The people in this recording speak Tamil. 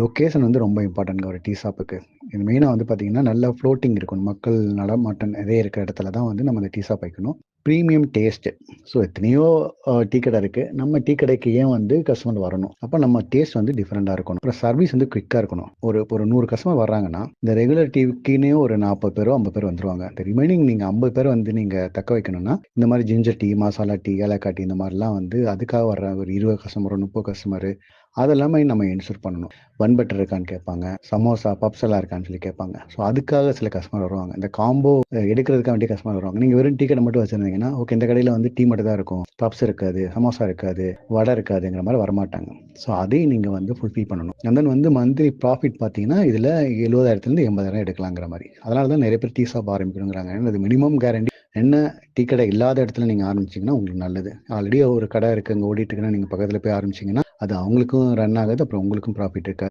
லொக்கேஷன் வந்து ரொம்ப இம்பார்ட்டன்ட்ங்க ஒரு டீ ஷாப்புக்கு இது மெயினாக வந்து பார்த்தீங்கன்னா நல்ல ஃப்ளோட்டிங் இருக்கணும். மக்கள் நடமாட்டம் நிறைய இருக்கிற இடத்துல தான் வந்து நம்ம அந்த டீ ஷாப் வைக்கணும். ப்ரீமியம் டேஸ்ட்டு ஸோ எத்தனையோ டீ கடை இருக்குது நம்ம டீ கடைக்கு ஏன் வந்து கஸ்டமர் வரணும்? அப்போ நம்ம டேஸ்ட் வந்து டிஃப்ரெண்ட்டாக இருக்கணும். அப்புறம் சர்வீஸ் வந்து குயிக்காக இருக்கணும். ஒரு ஒரு நூறு கஸ்டமர் வர்றாங்கன்னா இந்த ரெகுலர் டீக்குன்னே ஒரு நாற்பது பேரோ ஐம்பது பேர் வந்துருவாங்க. இந்த ரிமைனிங் நீங்கள் ஐம்பது பேர் வந்து நீங்கள் தக்க வைக்கணும்னா இந்த மாதிரி ஜிஞ்சர் டீ மசாலா டீ ஏலக்காய் டீ இந்த மாதிரிலாம் வந்து அதுக்காக வர்ற ஒரு இருபது கஸ்டமரோ முப்பது கஸ்டமரு அதெல்லாமே நம்ம இன்சூர் பண்ணணும். பன் பட்டர் இருக்கான்னு கேட்பாங்க. சமோசா பப்ஸ் எல்லாம் இருக்கான்னு சொல்லி கேட்பாங்க. ஸோ அதுக்காக சில கஸ்டமர் வருவாங்க. இந்த காம்போ எடுக்கிறதுக்காக வேண்டிய கஸ்டமர் வருவாங்க. நீங்கள் வெறும் டீ கடை மட்டும் பார்த்தீங்கன்னா ஓகே இந்த கடையில் வந்து டீ மட்டும் தான் இருக்கும். பப்ஸ் இருக்காது சமோசா இருக்காது வடை இருக்காதுங்கிற மாதிரி வரமாட்டாங்க. ஸோ அதையும் நீங்கள் வந்து ஃபுல்ஃபில் பண்ணணும். அண்ட் தென் வந்து மந்த்லி ப்ராஃபிட் பார்த்தீங்கன்னா இதில் எழுபதாயிரத்துலேருந்து எண்பதாயிரம் எடுக்கலாங்கிற மாதிரி. அதனால தான் நிறைய பேர் டீ ஷாப் ஆரம்பிக்கணுங்கிறாங்க. ஏன்னா அது மினிமம் கேரண்டி என்ன டீ கடை இல்லாத இடத்துல நீங்கள் ஆரம்பிச்சிங்கன்னா உங்களுக்கு நல்லது. ஆல்ரெடி ஒரு கடை இருக்குது அங்கே ஓடிட்டு இருக்குன்னா நீங்கள் பக்கத்தில் போய் ஆரம்பிச்சிங்கன்னா அது அவங்களுக்கும் ரன் ஆகாது அப்புறம் உங்களுக்கும் ப்ராஃபிட் இருக்காது.